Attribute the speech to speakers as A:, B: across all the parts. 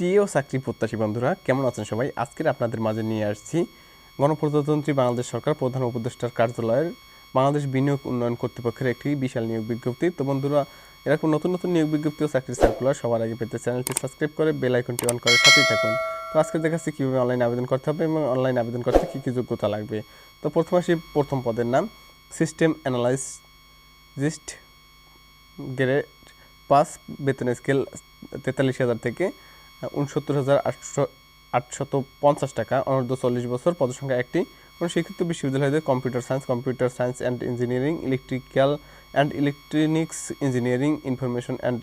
A: প্রিয় চাকরি প্রত্যাশী বন্ধুরা কেমন আছেন সবাই আজকের আপনাদের মাঝে নিয়ে আসছি গণপ্রজাতন্ত্রী বাংলাদেশ সরকার প্রধান উপদেষ্টার কার্যালয়ের বাংলাদেশ বিনিয়োগ উন্নয়ন কর্তৃপক্ষের একটি বিশাল নিয়োগ বিজ্ঞপ্তি তো বন্ধুরা এরকম নতুন নতুন নিয়োগ বিজ্ঞপ্তি ও চাকরি সার্কুলার সবার আগে পেতে চ্যানেলটি সাবস্ক্রাইব করে বেল আইকনটি অন করে সাথেই থাকুন তো আজকে দেখাচ্ছি কীভাবে অনলাইন আবেদন করতে হবে এবং অনলাইন আবেদন করতে কী কী যোগ্যতা লাগবে তো প্রথম আসি প্রথম পদের নাম সিস্টেম অ্যানালাইসিস্ট গ্রেড পাস বেতন স্কেল তেতাল্লিশ হাজার থেকে উনসত্তর হাজার আটশো আটশত পঞ্চাশ টাকা অনূর্ধ্ব চল্লিশ বছর পদসংখ্যা একটি কোন স্বীকৃত বিশ্ববিদ্যালয়তে computer science computer science and engineering electrical and electronics engineering information and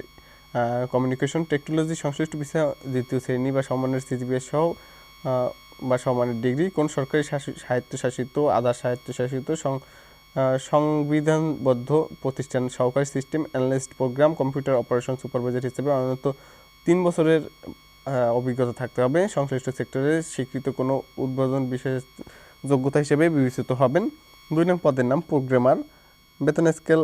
A: communication technology সংশ্লিষ্ট বিষয়ে দ্বিতীয় শ্রেণী বা সম্মানের সিজিবিএস সহ বা সম্মানের ডিগ্রি কোন সরকারি স্বায়ত্তশাসিত আধা স্বায়ত্তশাসিত সংবিধানবদ্ধ প্রতিষ্ঠান সহকারী system analyst program computer operation supervisor হিসেবে অন্তত তিন বছরের অভিজ্ঞতা থাকতে হবে সংশ্লিষ্ট সেক্টরে স্বীকৃত কোনো উদ্বোধন বিশেষ যোগ্যতা হিসেবে বিবেচিত হবেন দুই নং পদের নাম প্রোগ্রামার বেতন স্কেল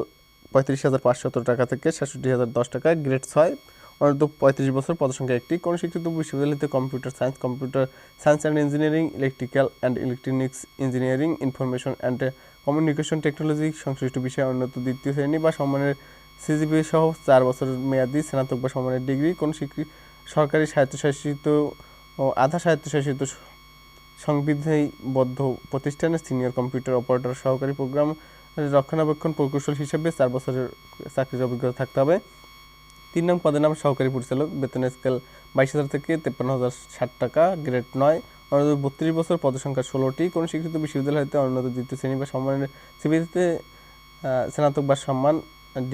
A: পঁয়ত্রিশ হাজার টাকা থেকে সাতষট্টি হাজার দশ টাকা গ্রেড ছয় অনূর্ধ্ব পঁয়ত্রিশ বছর পদসংখ্যা একটি কোন শিক্ষিত বিশ্ববিদ্যালয়তে computer science computer science and engineering electrical and electronics engineering information and communication technology সংশ্লিষ্ট বিষয়ে উন্নত দ্বিতীয় শ্রেণী বা সম্মানের সিজিপি সহ চার বছর মেয়াদি স্নাতক বা সম্মানের ডিগ্রি কোন স্বীকৃতি সরকারি স্বায়ত্তশাসিত ও আধা স্বায়ত্তশাসিত সংবিধিবদ্ধ প্রতিষ্ঠানে সিনিয়র কম্পিউটার অপারেটর সহকারী প্রোগ্রাম রক্ষণাবেক্ষণ প্রকৌশল হিসেবে চার বছরের চাকরির অভিজ্ঞতা থাকতে হবে তিন নং পদের নাম সহকারী পরিচালক বেতন স্কেল বাইশ হাজার থেকে তেপ্পান্ন হাজার ষাট টাকা গ্রেড নয় অনুদান বত্রিশ বছর পদসংখ্যা ষোলোটি কোনো স্বীকৃত বিশ্ববিদ্যালয়তে অনুন্নত দ্বিতীয় শ্রেণী বা সম্মানের সিবিতে স্নাতক বা সম্মান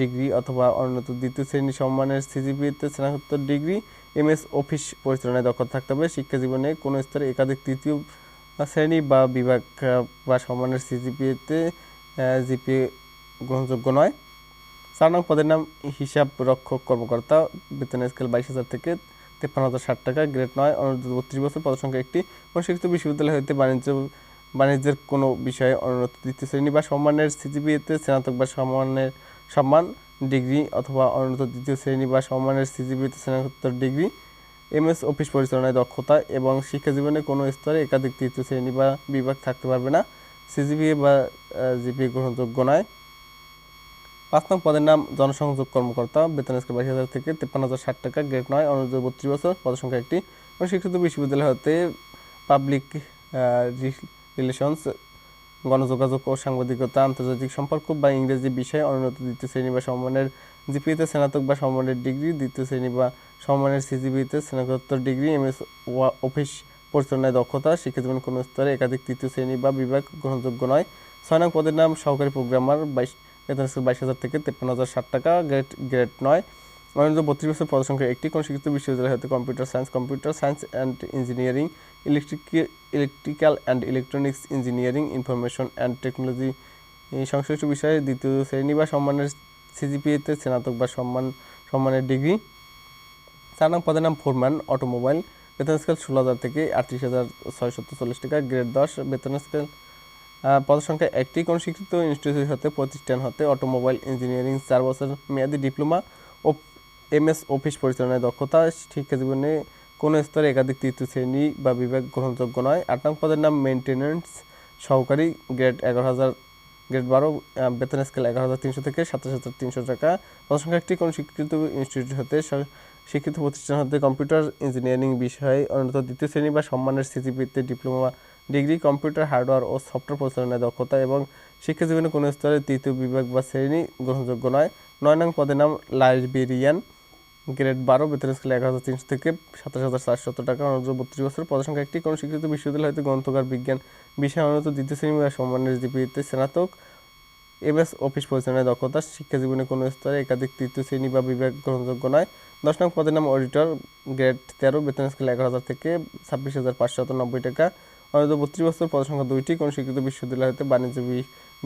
A: ডিগ্রি অথবা অনুন্নত দ্বিতীয় শ্রেণী সম্মানের সিজিপিতে স্নাতক ডিগ্রি এম এস অফিস পরিচালনায় দক্ষ থাকতে হবে শিক্ষা জীবনে কোনো স্তরে একাধিক তৃতীয় শ্রেণী বা বিভাগ বা সমানের সিজিপিএতে জিপিএ গ্রহণযোগ্য নয় চার নং পদের নাম হিসাব রক্ষক কর্মকর্তা বেতন স্কেল বাইশ হাজার থেকে তেপ্পান্ন হাজার ষাট টাকা গ্রেড নয় অনুর্ধ বত্রিশ বছর পদসংখ্যা একটি শিক্ষিত বিশ্ববিদ্যালয় হইতে বাণিজ্য বাণিজ্যের কোনো বিষয়ে অনুরোধ দ্বিতীয় শ্রেণী বা সম্মানের সিজিপিএতে স্নাতক বা সম্মানের সম্মান ডিগ্রি অথবা অন্যত দ্বিতীয় শ্রেণী বা সম্মানের সিজিপিতে স্নাতকোত্তর ডিগ্রি এমএস অফিস পরিচালনায় দক্ষতা এবং শিক্ষাজীবনে কোনো স্তরে একাধিক তৃতীয় শ্রেণী বা বিভাগ থাকতে পারবে না সিজিপিএ বা জিপিএ গ্রহণযোগ্য নয় পাঁচ নং পদের নাম জনসংযোগ কর্মকর্তা বেতন স্কেল বাইশ হাজার থেকে তেপ্পান্ন হাজার ষাট টাকা গ্রেড নয় অনুযায়ী বত্রিশ বছর পদসংখ্যা একটি এবং শিক্ষিত বিশ্ববিদ্যালয় হতে পাবলিক রিলেশনস গণযোগাযোগ ও সাংবাদিকতা আন্তর্জাতিক সম্পর্ক বা ইংরেজি বিষয়ে অনুন্নত দ্বিতীয় শ্রেণী বা সম্মানের জিপিএতে স্নাতক বা সম্মানের ডিগ্রি দ্বিতীয় শ্রেণী বা সম্মানের সিজিবিতে স্নাতকোত্তর ডিগ্রি এম এস ওয়া অফিস পরিচালনায় দক্ষতা শিক্ষাজীবন কোনো স্তরে একাধিক তৃতীয় শ্রেণী বা বিভাগ গ্রহণযোগ্য নয় ছয় নং পদের নাম সহকারী প্রোগ্রামার বাইশ বাইশ হাজার থেকে তেপ্পান্ন হাজার ষাট টাকা গ্রেড গ্রেড নয় নরেন্দ্র বত্রিশ বছর পদসংখ্যা একটি কোন শিক্ষিত বিশ্ববিদ্যালয় হতে computer science computer science and engineering electric electrical and electronics engineering information and technology সংশ্লিষ্ট বিষয়ে দ্বিতীয় শ্রেণী বা সম্মানের সিজিপিএতে স্নাতক বা সম্মান সম্মানের ডিগ্রি চার নং পদের নাম ফোরম্যান অটোমোবাইল বেতন স্কেল ষোলো হাজার থেকে আটত্রিশ হাজার সত্তর চল্লিশ টাকা গ্রেড দশ বেতন স্কেল পদসংখ্যা একটি কোন শিক্ষিত ইনস্টিটিউট হতে প্রতিষ্ঠান হতে অটোমোবাইল ইঞ্জিনিয়ারিং চার বছর মেয়াদি ডিপ্লোমা ও এমএস অফিস পরিচালনায় দক্ষতা শিক্ষা জীবনে কোনো স্তরে একাধিক তৃতীয় শ্রেণী বা বিভাগ গ্রহণযোগ্য নয় আট নং পদের নাম মেনটেন্যান্স সহকারী গ্রেড এগারো হাজার গ্রেড বারো বেতন স্কেল এগারো হাজার তিনশো থেকে সাতাশ হাজার তিনশো টাকা পদসংখ্যা একটি কোনো স্বীকৃত ইনস্টিটিউট হতে শিক্ষিত প্রতিষ্ঠান হতে কম্পিউটার ইঞ্জিনিয়ারিং বিষয়ে অন্যত দ্বিতীয় শ্রেণী বা সম্মানের সিজিপিতে ডিপ্লোমা ডিগ্রি কম্পিউটার হার্ডওয়্যার ও সফটওয়্যার পরিচালনায় দক্ষতা এবং শিক্ষা জীবনে কোনো স্তরে তৃতীয় বিভাগ বা শ্রেণী গ্রহণযোগ্য নয় নয় নং পদের নাম লাইবেরিয়ান গ্রেড বারো বেতন স্কেলে এক হাজার তিনশো থেকে সাতাশ হাজার চারশত টাকা অনুযায়ী বত্রিশ বছর পদসংখ্যা একটি কোনো স্বীকৃত বিশ্ববিদ্যালয় হয়তো গ্রন্থকার বিজ্ঞান বিষয় অনুত দ্বিতীয় শ্রেণী বা সম্মানের ডিগ্রিতে স্নাতক এমএস অফিস পরিচালনায় দক্ষতা শিক্ষা জীবনে কোনো স্তরে একাধিক তৃতীয় শ্রেণী বা বিভাগ গ্রহণযোগ্য নয় দশ নং পদের নাম অডিটর গ্রেড তেরো বেতন স্কেলে এগারো হাজার থেকে ছাব্বিশ হাজার পাঁচশত নব্বই টাকা অনুত বত্রিশ বছর পদসংখ্যা দুইটি কোনো স্বীকৃত বিশ্ববিদ্যালয় হতে বাণিজ্য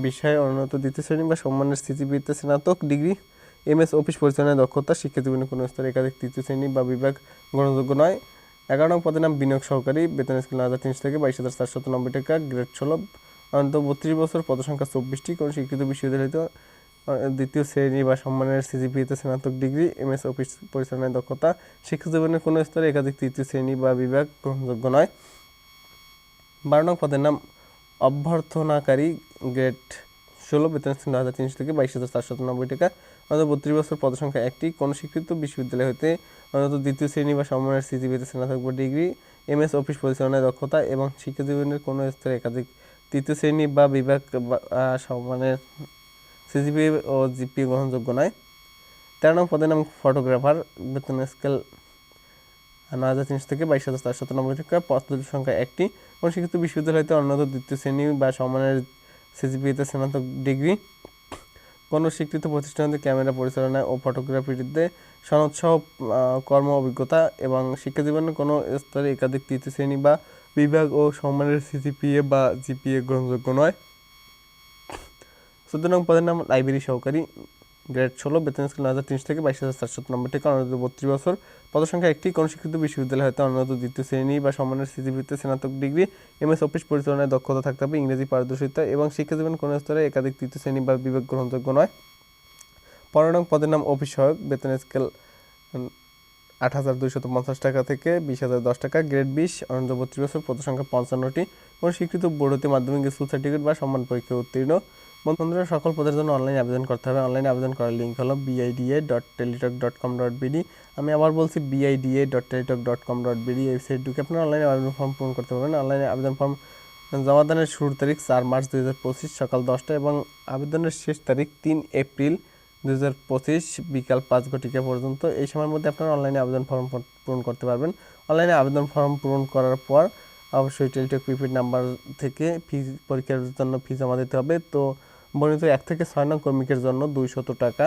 A: বিষয়ে অনুন্নত দ্বিতীয় শ্রেণী বা সম্মানের স্থিতিবিদ্যা স্নাতক ডিগ্রি এমএস অফিস পরিচালনায় দক্ষতা শিক্ষাজীবনে কোনো স্তরে একাধিক তৃতীয় শ্রেণী বা বিভাগ গ্রহণযোগ্য নয় এগারো নং পদের নাম বিনিয়োগ সহকারী বেতন স্কেল নয় হাজার তিনশো থেকে বাইশ হাজার চারশত নব্বই টাকা গ্রেড ষোলো অন্তত বত্রিশ বছর পদসংখ্যা চব্বিশটি কোনো স্বীকৃত বিশ্ববিদ্যালয়তে দ্বিতীয় শ্রেণী বা সম্মানের সিজিপিতে স্নাতক ডিগ্রি এমএস অফিস পরিচালনায় দক্ষতা জীবনের কোনো স্তরে একাধিক তৃতীয় শ্রেণী বা বিভাগ গ্রহণযোগ্য নয় বারো নং পদের নাম অভ্যর্থনাকারী গ্রেড ষোলো বেতন দু হাজার তিনশো থেকে বাইশ হাজার চারশত নব্বই টাকা অন্তত বত্রিশ বছর পদসংখ্যা একটি কোনো স্বীকৃত বিশ্ববিদ্যালয় হতে অন্তত দ্বিতীয় শ্রেণী বা সম্মানের সিজি পেতে স্নাতক বা ডিগ্রি এমএস অফিস পরিচালনায় দক্ষতা এবং শিক্ষা জীবনের কোনো স্তরে একাধিক তৃতীয় শ্রেণী বা বিভাগ সম্মানের সিজিপি ও জিপি গ্রহণযোগ্য নয় তেরো নম্বর পদের নাম ফটোগ্রাফার বেতন স্কেল নয় হাজার তিনশো থেকে বাইশ হাজার চারশত নব্বই টাকা পদ সংখ্যা একটি কোন শিক্ষিত বিশ্ববিদ্যালয়তে অন্যত দ্বিতীয় শ্রেণী বা সমানের সিজিপিতে স্নাতক ডিগ্রি কোনো স্বীকৃত প্রতিষ্ঠানের ক্যামেরা পরিচালনায় ও ফটোগ্রাফিতে সনৎসহ কর্ম অভিজ্ঞতা এবং জীবনে কোনো স্তরে একাধিক তৃতীয় শ্রেণী বা বিভাগ ও সম্মানের সিজিপিএ বা জিপিএ গ্রহণযোগ্য নয় সুতরাং পদের নাম লাইব্রেরি সহকারী গ্রেড ষোলো বেতন স্কেল হাজার তিনশো থেকে বাইশ হাজার চারশো নম্বর থেকে অনুরোধ বত্রিশ বছর পদসংখ্যা একটি কোন শিক্ষিত বিশ্ববিদ্যালয় হয়তো অনুরোধ দ্বিতীয় শ্রেণী বা সমানের স্মৃতিভিত্তিক স্নাতক ডিগ্রি এম এস অফিস পরিচালনায় দক্ষতা থাকতে হবে ইংরেজি পারদর্শিতা এবং জীবন কোন স্তরে একাধিক তৃতীয় শ্রেণী বা বিবেক গ্রহণযোগ্য নয় পনেরো পদের নাম অফিস সহায়ক বেতন স্কেল আট হাজার দুইশত পঞ্চাশ টাকা থেকে বিশ হাজার দশ টাকা গ্রেড বিশ অনুরোধ বত্রিশ বছর পদসংখ্যা পঞ্চান্নটি কোন স্বীকৃত বোর্ড হতে মাধ্যমিক স্কুল সার্টিফিকেট বা সম্মান পরীক্ষা উত্তীর্ণ বন্ধুরা সকল পদের জন্য অনলাইনে আবেদন করতে হবে অনলাইনে আবেদন করার লিঙ্ক হলো BIDA dot Teletalk dot com dot BD আমি আবার বলছি BIDA dot Teletalk dot com dot BD website ঢুকে আপনারা অনলাইনে আবেদন ফর্ম পূরণ করতে পারবেন অনলাইনে আবেদন ফর্ম জমা দানের শুরুর তারিখ চার মার্চ দুই সকাল দশটা এবং আবেদনের শেষ তারিখ তিন এপ্রিল দুই বিকাল পাঁচ ঘটিকা পর্যন্ত এই সময়ের মধ্যে আপনারা অনলাইনে আবেদন ফর্ম পূরণ করতে পারবেন অনলাইনে আবেদন ফর্ম পূরণ করার পর অবশ্যই টেলিটক প্রিপেড নাম্বার থেকে ফি পরীক্ষার জন্য ফি জমা দিতে হবে তো বর্ণিত এক থেকে ছয় নং কর্মীকের জন্য দুইশত টাকা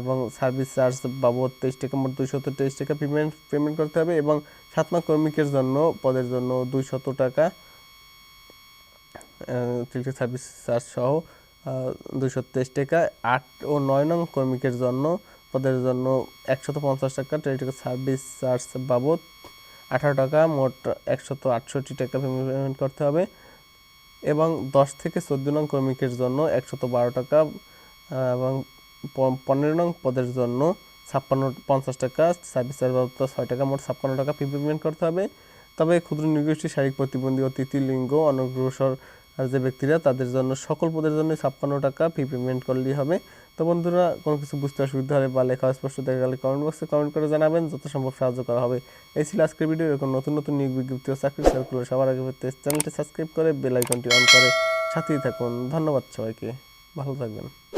A: এবং সার্ভিস চার্জ বাবদ তেইশ টাকা মোট দুইশত তেইশ টাকা পেমেন্ট পেমেন্ট করতে হবে এবং সাত নং কর্মীকের জন্য পদের জন্য দুইশত টাকা অতিরিক্ত সার্ভিস চার্জ সহ দুইশো তেইশ টাকা আট ও নয় নং কর্মীকের জন্য পদের জন্য একশত পঞ্চাশ টাকা তেইশ টাকা সার্ভিস চার্জ বাবদ আঠারো টাকা মোট একশত আটষট্টি টাকা পেমেন্ট করতে হবে এবং 10 থেকে চোদ্দ নং কর্মীকের জন্য একশত বারো টাকা এবং পনেরো নং পদের জন্য ছাপ্পান্ন পঞ্চাশ টাকা সার্ভিস বাবদ ছয় টাকা মোট ছাপ্পান্ন টাকা পেমেন্ট করতে হবে তবে ক্ষুদ্র নিগোষ্ঠী শারীরিক প্রতিবন্ধী ও লিঙ্গ অনগ্রসর যে ব্যক্তিরা তাদের জন্য সকল পদের জন্য ছাপ্পান্ন টাকা পেমেন্ট করলেই হবে তো বন্ধুরা কোনো কিছু বুঝতে অসুবিধা হলে বা লেখা স্পষ্ট দেখা গেলে কমেন্ট বক্সে কমেন্ট করে জানাবেন যত সম্ভব সাহায্য করা হবে এই ছিল আজকের ভিডিও এরকম নতুন নতুন নিয়োগ বিজ্ঞপ্তি ও চাকরি সার্কুলার সবার আগে পেতে চ্যানেলটি সাবস্ক্রাইব করে বেল আইকনটি অন করে সাথেই থাকুন ধন্যবাদ সবাইকে ভালো থাকবেন